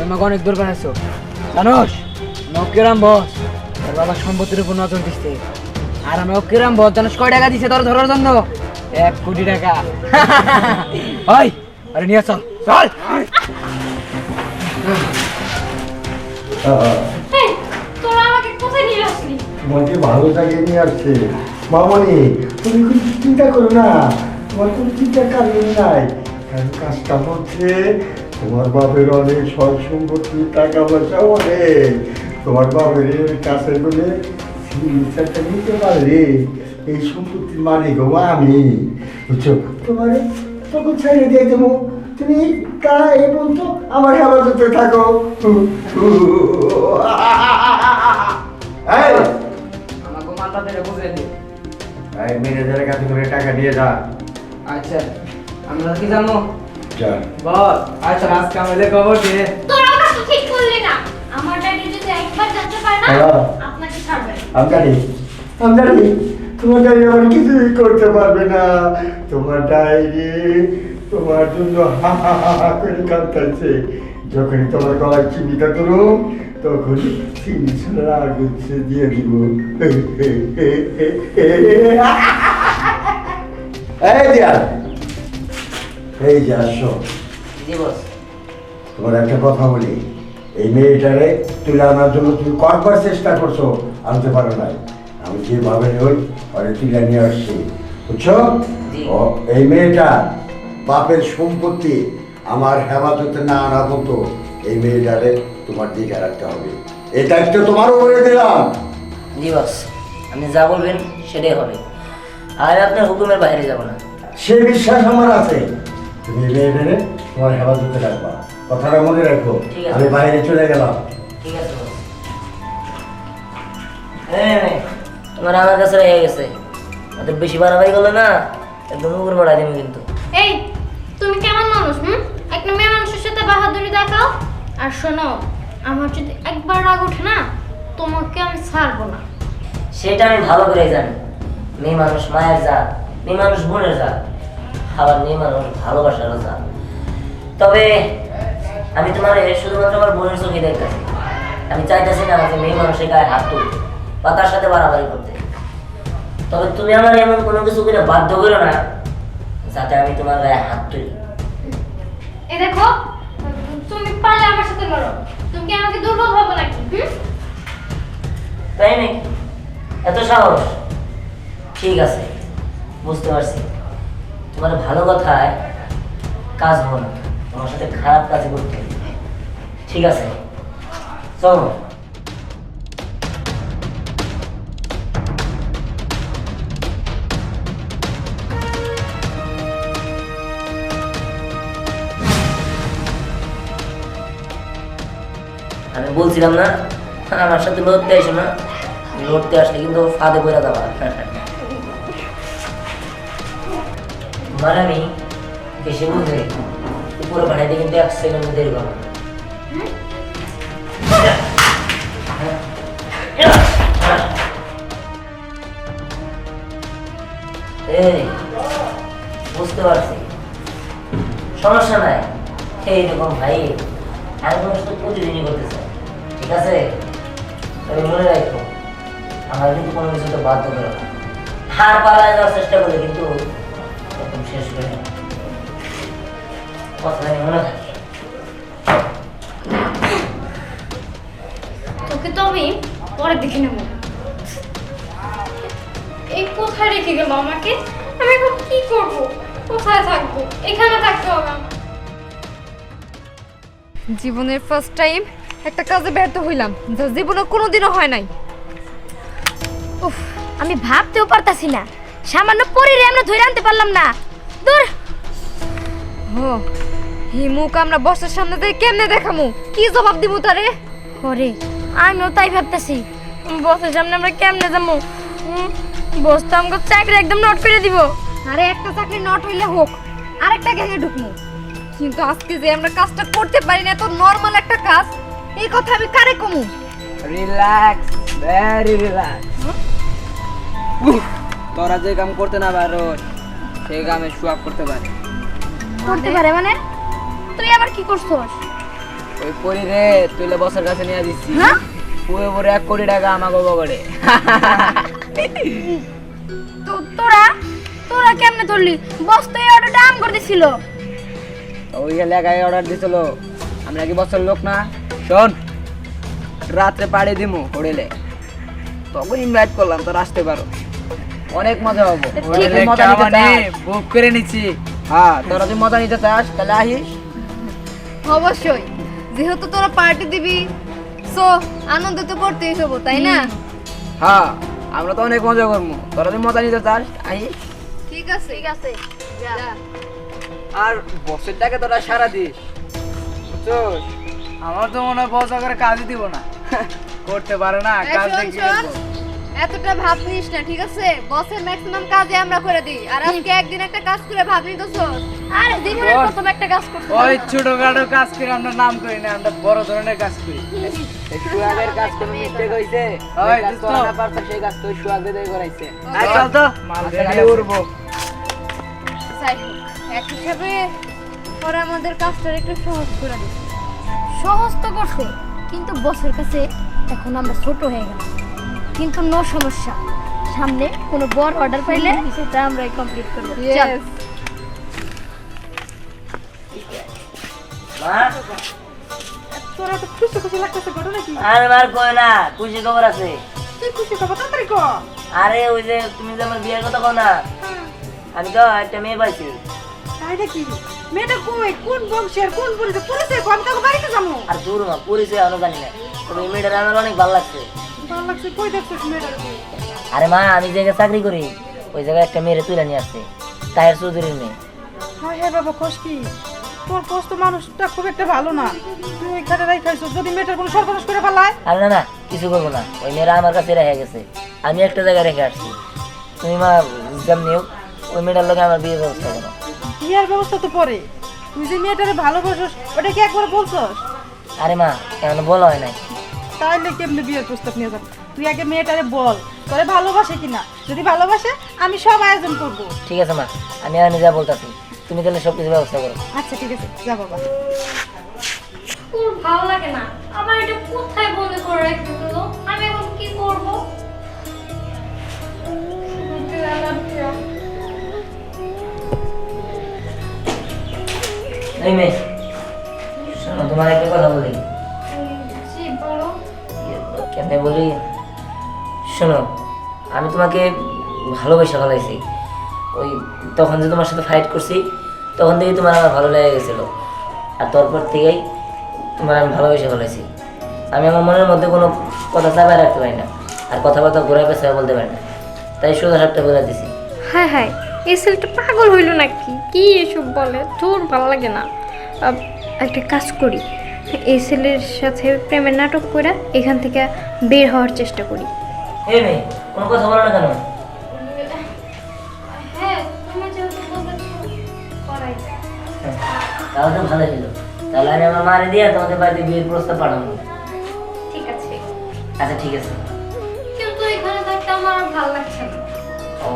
আমাকে অনেক দূর বানাইছো জানোস নকিরাম বস তোর বাবা সম্পত্তির উপর নজর দিচ্ছে আর আমি অকিরাম বস জানোস কয় টাকা দিছে তোর ধরার জন্য এক কোটি টাকা নিয়ে চল চল এই, তোরা আমাকে কোথায় নিয়ে ভালো জায়গায় নিয়ে আসছে। মামনি তুমি কোনো চিন্তা করো না। তোমার কোনো চিন্তার কারণ নাই। কারণ কাজটা হচ্ছে তোমার বাপের অনেক সয় সম্পত্তি টাকা পয়সা অনেক। তোমার বাপের কাছে বলে সিগনেচারটা নিতে পারলে এই সম্পত্তির মালিক হব আমি। বুঝছ? তোমার তখন ছেড়ে দিয়ে দেবো। তুমি তা এই বলতো আমার হেফাজতে থাকো। আমাকে মাথা ধরে বুঝে দি এই ম্যানেজারের কাছে করে টাকা দিয়ে যা। আচ্ছা আমরা কি জানো আচ্ছা আজকে আমাদের খবর দিয়ে তোরা ওটা ঠিক করলি না। আমার ড্যাডি যদি একবার জানতে পারে না। আপনাকে ছাড়বে। না। আমি জানি। আমি জানি। তোমার ডায়েরি আমার কিছুই করতে পারবে না। তোমার ডায়েরি তোমার জন্য কাঁদতেছে যখনই তোমার গলায় চিবিটা করো তখন চিনি ছাড়া গুচ্ছে দিয়ে দিব এই দিয়া এই যে আসো তোমার একটা কথা বলি এই মেয়েটারে তুলে আনার জন্য তুমি কয়েকবার চেষ্টা করছ আনতে পারো নাই আমি যেভাবে ওই তুলে নিয়ে আসছি বুঝছ এই মেয়েটা বাপের সম্পত্তি আমার হেফাজতে না আনা পর্যন্ত এই মেয়েটারে তোমার দিকে রাখতে হবে। এই দায়িত্ব তোমারও করে দিলাম। জি বস আপনি যা বলবেন সেটাই হবে। আর আপনার হুকুমের বাইরে যাব না। সে বিশ্বাস আমার আছে। তুমি মেয়েটারে তোমার হেফাজতে রাখবা। কথাটা মনে রাখব আমি বাইরে চলে গেলাম। ঠিক আছে তোমার আমার কাছে রয়ে গেছে। ওদের বেশি বাড়াবাড়ি করলে না একদম উপর বাড়াই দেবে কিন্তু। এই তুমি কেমন মানুষ, হুম? একটা মেয়ে মানুষের সাথে বাহাদুরি দেখাও। আর শোনো, আমার যদি একবার রাগ ওঠে না, তোমাকে আমি ছাড়বো না। সেটা আমি ভালো করে জানি। মেয়ে মানুষ মায়ের জাত, মেয়ে মানুষ বোনের জাত, আবার মেয়ে মানুষ ভালোবাসারও জাত। তবে আমি তোমার শুধুমাত্র আমার বোনের চোখে দেখতেছি। আমি চাইতেছি না যে মেয়ে মানুষের গায়ে হাত তুলতে বা তার সাথে বাড়াবাড়ি করতে। তবে তুমি আমার এমন কোনো কিছু করে বাধ্য করো না। যাতে আমি তোমার গায়ে হাত তুলি। এই দেখো তুমি পারলে আমার সাথে লড়ো। তুমি কি আমাকে দুর্বল ভাবো নাকি তাই নাকি? এত সাহস? ঠিক আছে বুঝতে পারছি। তোমার ভালো কথায় কাজ হব না। তোমার সাথে খারাপ কাজ করতে ঠিক আছে চলো। বলছিলাম না, আমার সাথে লড়তে আসো না। লড়তে আসলে কিন্তু ফাঁদে পড়ে যাবা। মানে আমি বেশি বুঝলে উপরে পাঠাইতে কিন্তু এক সেকেন্ড দেরি। এই, বুঝতে পারছি। সমস্যা নাই। এইরকম ভাই, আমি প্রতিদিনই করতে চাই। ঠিক আছে? তবে মনে রাখো আমার কিন্তু কোনো কিছুতে বাধ্য করো না। হার পালায় যাওয়ার চেষ্টা করলে কিন্তু একদম শেষ করে কথা মনে থাকে? তোকে তো আমি পরে দেখে নেব। এই কোথায় রেখে গেল আমাকে? আমি এখন কি করব? কোথায় থাকব? এখানে থাকতে হবে জীবনের ফার্স্ট টাইম একটা কাজে ব্যর্থ হইলাম যা জীবনে কোনোদিনও হয় নাই। উফ আমি ভাবতেও পারতাছি না। সামান্য পরিরে আমরা ধরে আনতে পারলাম না। দূর। হো এই মুখ আমরা বসের সামনে দিয়ে কেমনে দেখামু? কি জবাব দিমু তারে? ওরে আমিও তাই ভাবতেছি। বসের সামনে আমরা কেমনে যাব বস তো আমাকে চাকরি একদম নোট করে দিব। আরে একটা চাকরি নট হইলে হোক আরেকটা গ্যাংয়ে ঢুকমু। কিন্তু আজকে যে আমরা কাজটা করতে পারি না এত নর্মাল একটা কাজ। এই কথা আমি কারে কমু? রিল্যাক্স ভেরি রিল্যাক্স তোরা যে কাম করতে না পারো সেই কামে সুয়াপ করতে পারে। করতে পারে মানে? তুই আবার কি করছস? ওই পরি রে তুইলে বসের কাছে নিয়ে দিচ্ছি। হ্যাঁ? পুরো পুরো এক কোটি টাকা আমাকে বগড়ে তো তোরা তোরা কেমনে ধরলি? বস তো এই অর্ডারটা আম করে দিছিল। ওই এলাকায় অর্ডার দিছিল। আমরা কি বছর লোক না? শোন রাত্রে পাড়ি দিমু হোটেলে। তখন ইনভাইট করলাম তোর আসতে পারো। অনেক মজা হব। হোটেলে মজা নিতে বুক করে নিচ্ছি। হ্যাঁ তোরা যদি মজা নিতে চাস তাহলে আহিস। অবশ্যই। যেহেতু তোরা পার্টি দিবি সো আনন্দ তো করতেই হব তাই না? হ্যাঁ আমরা তো অনেক মজা করব। তোরা যদি মজা নিতে চাস আহিস। ঠিক আছে। ঠিক আছে। যা। আর বসেরটাকে তোরা সারা দিস। বুঝছোস? আমার তো মনে হয় বস করে কাজই দিব না। করতে পারে না শোন, শোন, এতটা ভাব নিস না ঠিক আছে? বসের ম্যাক্সিমাম কাজে আমরা করে দিই। আর আজকে একদিন একটা কাজ করে ভাব নিত আরে জীবনের বল। প্রথম একটা কাজ করতে ওই ছোটখাটো কাজ করে আমরা নাম করি না আমরা বড় ধরনের কাজ করি। একটু আগের কাজ করে মিস্টেক হইছে ওই কাজ করা না পারছে সেই কাজ তো সুয়াগে দিয়ে করাইছে। আই চল তো। মাল খালি উড়বো। যাই হোক, এক হিসাবে ওরা আমাদের কাজটা একটু সহজ করে দিচ্ছে। সহজ তো করছে কিন্তু বসের কাছে এখন আমরা ছোট হয়ে গেলাম। কিন্তু নো সমস্যা সামনে কোনো বড় অর্ডার পাইলে সেটা আমরাই কমপ্লিট করব। চল। তোরা তো খুশি খুশি লাগতেছে ঘটনা কি আরে মার কই না খুশি খবর আছে। তুই খুশি খবর তাড়াতাড়ি ক। আরে ওই যে তুমি যে আমার বিয়ের কথা কও না আমি তো একটা মেয়ে পাইছি। তাই নাকি? মেয়েটা কই? কোন বংশের কোন পরিচয় পরিচয় বাড়িতে যাব। আর দূর পরিচয় আমি জানি না। তবে এই মেয়েটার আমার অনেক ভালো লাগছে। ভালো লাগছে? কই দেখছিস মেয়েটার আরে মা আমি যে জায়গায় চাকরি করি ওই জায়গায় একটা মেয়েরে তুলে নিয়ে আসছে। তাহের চৌধুরীর মেয়ে। হ্যাঁ হ্যাঁ বাবা খোঁজ কি? তোর তো মানুষটা খুব একটা ভালো না। তুই ওইখানে রাই খাইছো যদি মেয়েটার কোনো সর্বনাশ করে আরে না না কিছু করব না। ওই মেয়েরা আমার কাছে রেখে গেছে। আমি একটা জায়গায় রেখে আসছি। তুমি মা যেমনি হোক ওই মেয়েটার লোকে আমার বিয়ে ব্যবস্থা করো। বিয়ের ব্যবস্থা তো পরে। তুই যে মেয়েটারে ভালোবাসস ওটা কি একবার বলছস? আরে মা কেন বলা হয় নাই। তাহলে কেমনে বিয়ের প্রস্তাব নিয়ে যাব? তুই আগে মেয়েটারে বল তোরে ভালোবাসে কিনা? যদি ভালোবাসে আমি সব আয়োজন করব। ঠিক আছে মা আমি আর যা বলতাছি তুমি তাহলে সব কিছু ব্যবস্থা করো। আচ্ছা ঠিক আছে যা বাবা। খুব ভালো লাগে না? আমার এটা কোথায় বন্ধ করে রেখে দিল আমি এখন কি করব? এই মেয়ে শোনো তোমার একটা কথা বলি। জি বলো। কেমনে বলি? শোনো আমি তোমাকে ভালোবেসে ফেলাইছি। ওই তখন যে তোমার সাথে ফাইট করছি তখন থেকেই তোমার আমার ভালো লেগে গেছিল। আর তারপর থেকেই তোমার আমি ভালোবেসে ফেলাইছি। আমি আমার মনের মধ্যে কোনো কথা চাপায় রাখতে পারি না। আর কথাবার্তা ঘোরায় পেছায় বলতে পারি না। তাই সোজা সাপটা বলে দিছি। হ্যাঁ হ্যাঁ। এই ছেলেটা পাগল হইল নাকি? কি এসব বলে? তোর ভালো লাগে না। একটা কাজ করি। এই ছেলের সাথে প্রেমের নাটক করে এখান থেকে বের হওয়ার চেষ্টা করি। এই মেয়ে কোনো কথা বলো না কেন? হ্যাঁ তুমি যেহেতু বলতেছো করাই। যায় তাহলে তো ভালো ছিল তাহলে আমি আমার মারে দিয়ে তোমাদের বাড়িতে বিয়ের প্রস্তাব পাঠাবো। ঠিক আছে। আচ্ছা ঠিক আছে। কিন্তু এখানে থাকতে আমার ভালো লাগছে না। ও।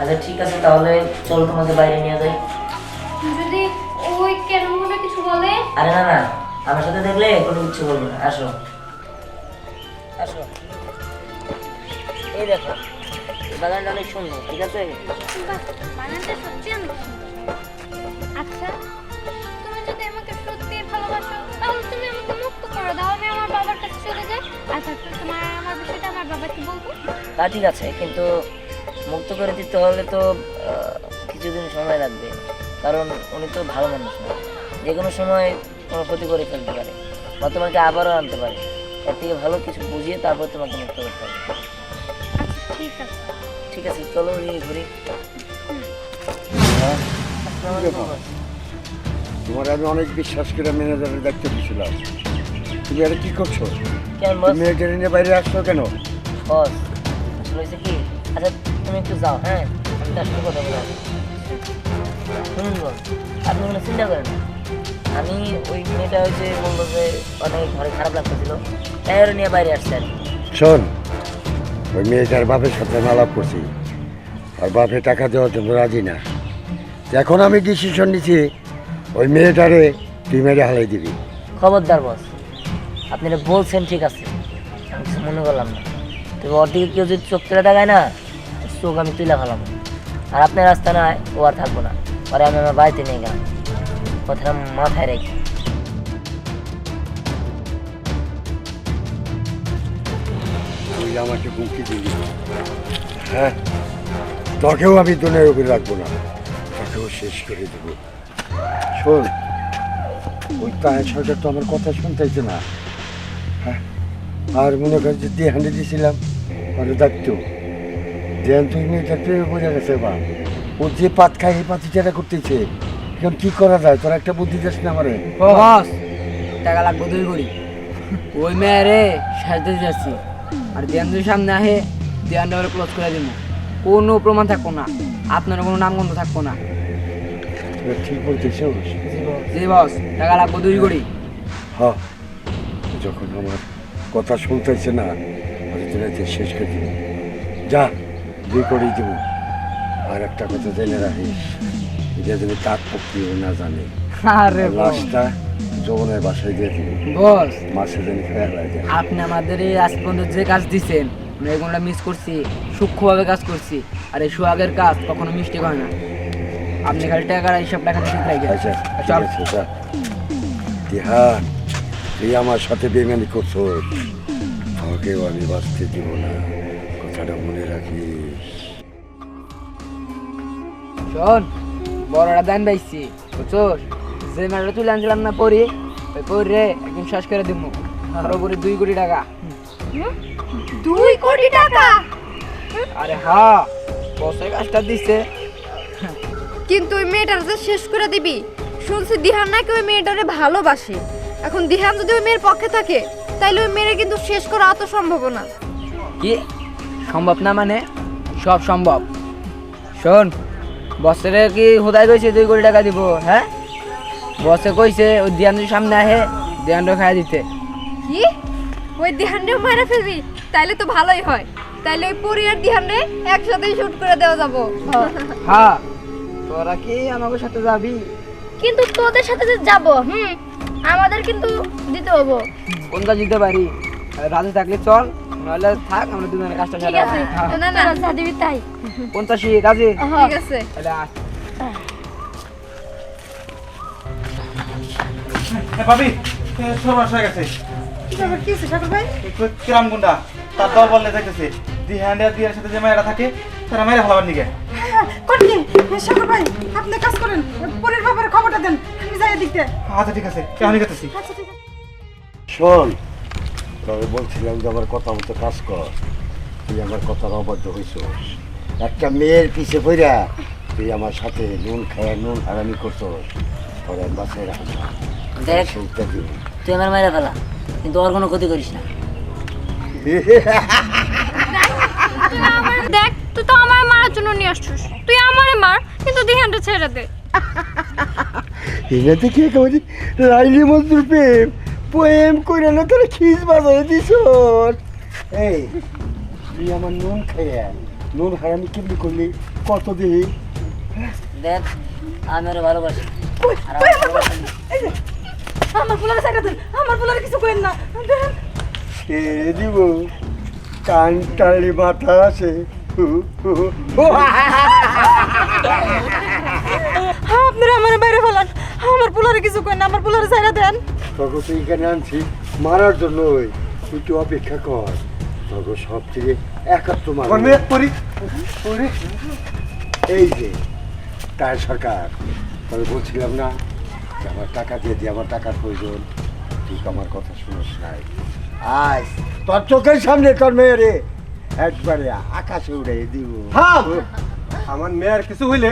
আচ্ছা ঠিক আছে তাহলে চলো তোমাকে বাইরে নিয়ে যাই। যদি ওই কেরম করে কিছু বলে? আরে না না আমার সাথে দেখলে কোনো কিছু বলব না। আসো। আসো। এই দেখো বাগানটা অনেক সুন্দর ঠিক আছে? বানানটা সত্যি আচ্ছা তুমি যদি আমাকে সত্যি ভালোবাসো তাহলে তুমি আমাকে মুক্ত করে। দাও আমি আমার বাবার কাছে চলে যাই আচ্ছা তোমার আমার বিষয়টা আমার বাবাকে বলব? তা ঠিক আছে কিন্তু মুক্ত করে দিতে হলে তো কিছুদিন সময় লাগবে। কারণ উনি তো ভালো মানুষ না। যে কোনো সময় কোনো ক্ষতি করে ফেলতে পারে। বা তোমাকে আবারও আনতে পারে। এর থেকে ভালো কিছু বুঝিয়ে তারপর তোমাকে মুক্ত করতে হবে। আচ্ছা ঠিক আছে। ঠিক আছে চলো নিয়ে ঘুরি। হ্যাঁ। তোমার আমি অনেক বিশ্বাস করে ম্যানেজারের দায়িত্ব দিয়েছিলাম তুমি এটা কি করছ? তুমি মেয়েকে নিয়ে বাইরে আসছো কেন? বস আসলে কি? আচ্ছা তুমি একটু যাও হ্যাঁ? আমি তার সাথে কথা বলে। শুনুন বস আপনি কোনো চিন্তা করেন আমি ওই মেয়েটা ওই যে বলল যে অনেক ঘরে খারাপ লাগতেছিল তাই ওরা নিয়ে বাইরে আসছে আর শোন ওই মেয়েটার বাপের সাথে আলাপ করছি। আর বাপে টাকা দেওয়ার জন্য রাজি না। এখন আমি ডিসিশন নিছি ওই মেয়েটারে তুই মেরে হালাই দিবি। খবরদার বস আপনি বলছেন ঠিক আছে। আমি কিছু মনে করলাম না। তবে ওর দিকে কেউ যদি চোখ তুলে দেখায় না চোখ আমি তুলে ফেলাম আর আপনার রাস্তা না ও আর থাকব না। পরে আমি আমার বাড়িতে নিয়ে গেলাম। কথা মাথায় রেখে। তুই আমাকে হুমকি দিবি হ্যাঁ? তোকেও আমি দুনের উপরে রাখব না। তোকেও শেষ করে দেবো। শোন, ওই তাহের সরকার তো আমার কথা শুনতেছে না। হ্যাঁ? আর মনে কর যে দিয়ে হাঁড়ি দিয়েছিলাম ওরা ডাকতো দেন তুই মেয়েটা বোঝা গেছে বা ও যে পাত খায় এই পাতি চেটা করতেছে। এখন কি করা যায়? তোর একটা বুদ্ধি দিস না আমারে। বস টাকা লাগবে দুই কোটি। ওই মেয়েরে সাজতে যাচ্ছি আর দেয়ান যদি সামনে আহে দেয়ানটা ক্লোজ করে দিব। কোনো প্রমাণ থাকব না। আপনার কোনো নামগন্ধ থাকব না। ঠিক বলতেছ জি বস টাকা লাগবে দুই কোটি। হ্যাঁ যখন আমার কথা শুনতেছে না আমি তোরা যে শেষ করে যা। দুই করেই দেবো। আর একটা কথা জেনে রাখিস এটা যদি তার পক্ষীও না জানে আরে লাশটা যৌবনের বাসায় দিয়ে দিবি। বস মাসে রাখে আপনি আমাদের এই আজ পর্যন্ত যে কাজ দিচ্ছেন আমরা এগুলোটা মিস করছি সূক্ষ্মভাবে কাজ করছি। আর এই সোহাগের কাজ কখনো মিষ্টি হয় না। আপনি খালি টাকার হিসাব টাকা ঠিক লাগে আচ্ছা দিহান তুই আমার সাথে বেমানি করছ তোকেও আমি বাঁচতে দিব না। কথাটা মনে রাখিস। শোন বড়টা দান পাইছি বুঝছোস? যে মেয়েটা তুলে আনছিলাম না পরি ওই পরি রে একদিন শেষ করে দিব আর উপরে দুই কোটি টাকা। দুই কোটি টাকা? আরে হ্যাঁ বসে কাজটা দিছে। কিন্তু ওই মেয়েটার যে শেষ করে দিবি শুনছি দিহান নাকি ওই মেয়েটারে ভালোবাসে। এখন দিহান যদি ওই মেয়ের পক্ষে থাকে তাইলে ওই মেয়ের কিন্তু শেষ করা অত সম্ভব না। কি? সম্ভব না মানে? সব সম্ভব। শোন বছরে কি হোদাই কইছে দুই কোটি টাকা দিব হ্যাঁ? বসে কইছে ওই দিয়ানের সামনে আহে দিয়ানটা খাই দিতে। কি? ওই দিহানরেও মারা ফেলবি? তাইলে তো ভালোই হয়। তাইলে ওই পরি আর দিহানরে একসাথেই শুট করে দেওয়া যাব। হ্যাঁ তোরা কি আমাকে সাথে যাবি? কিন্তু তোদের সাথে যে যাব হুম? আমাদের কিন্তু দিতে হব। কোনটা দিতে পারি? রাজু থাকলে চল নাহলে থাক আমরা দুজনের কাজটা সারা আছে। না না যা দিবি তাই। পঞ্চাশি কাজে ঠিক আছে। তাহলে আস। ভাবি সর্বনাশ হয়ে গেছে। কি হয়েছে ভাই? কিরাম গুন্ডা তার দল বললে দেখতেছে। দিহান্ডা দিয়ার সাথে যে মেয়েরা থাকে তারা মেয়েরা হালাবার নিকে কোন কি? ঠাকুর ভাই আপনি কাজ করেন পরের ব্যাপারে খবরটা দেন আমি যাই দিকতে আচ্ছা ঠিক আছে কেমন আচ্ছা ঠিক আছে। শোন তবে বলছিলাম যে আমার কথা মতো কাজ কর। তুই আমার কথার অবাধ্য হইছ একটা মেয়ের পিছে পড়া তুই আমার সাথে নুন খায় নুন হারামি করছস। পরে আমি বাসায় রাখব দেখ তুই আমার মেরে ফেলা কিন্তু ওর কোনো ক্ষতি করিস না। দেখ তুই তো আমার মারার জন্য নিয়ে আসছিস। তুই আমারে মার কিন্তু দিহানটা ছেড়ে দে। এটা দেখি একেবারে লাইলি মজদুর প্রেম। পোয়েম করে না তোরা খিস বাজারে দিছ এই তুই আমার নুন খাইয়া নুন হারামি কেমনি করলি কত দিই দেখ আমি আর আমার ভালোবাসা। আমার ফুলারে দেন আমার ফুলারে কিছু করেন না কে দিব কানটালি মাথা আছে। আপনারা আমার বাইরে ফেলান আমার ফুলারে কিছু করেন না আমার ফুলারে সাইডে দেন তোকে তুই এখানে আনছি মারার জন্যই তুই একটু অপেক্ষা কর। তোকে সব থেকে একাত্ম এই যে তার সরকার। তবে বলছিলাম না যে আমার টাকা দিয়ে দিয়ে আমার টাকার প্রয়োজন। ঠিক আমার কথা শুনোস নাই। আজ তোর চোখের সামনে তোর মেয়েরে একবারে আকাশে উড়ে দিব। থাম আমার মেয়ের কিছু হইলে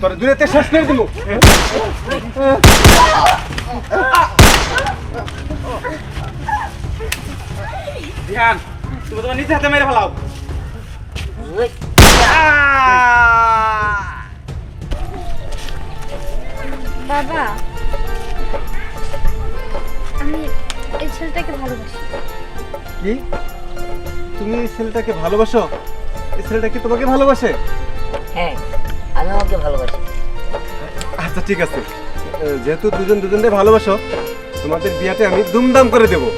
তোর দূরেতে শেষ করে দিব ধ্যান তুমি তোমার নিজে হাতে মেরে ফেলাও। বাবা আমি এই ছেলেটাকে ভালোবাসি। কি? তুমি এই ছেলেটাকে ভালোবাসো? এই ছেলেটা কি তোমাকে ভালোবাসে? হ্যাঁ আমি আমাকে ভালোবাসি। আচ্ছা ঠিক আছে। যেহেতু দুজন দুজনকে ভালোবাসো তোমাদের বিয়াতে আমি দুমদাম করে দেবো।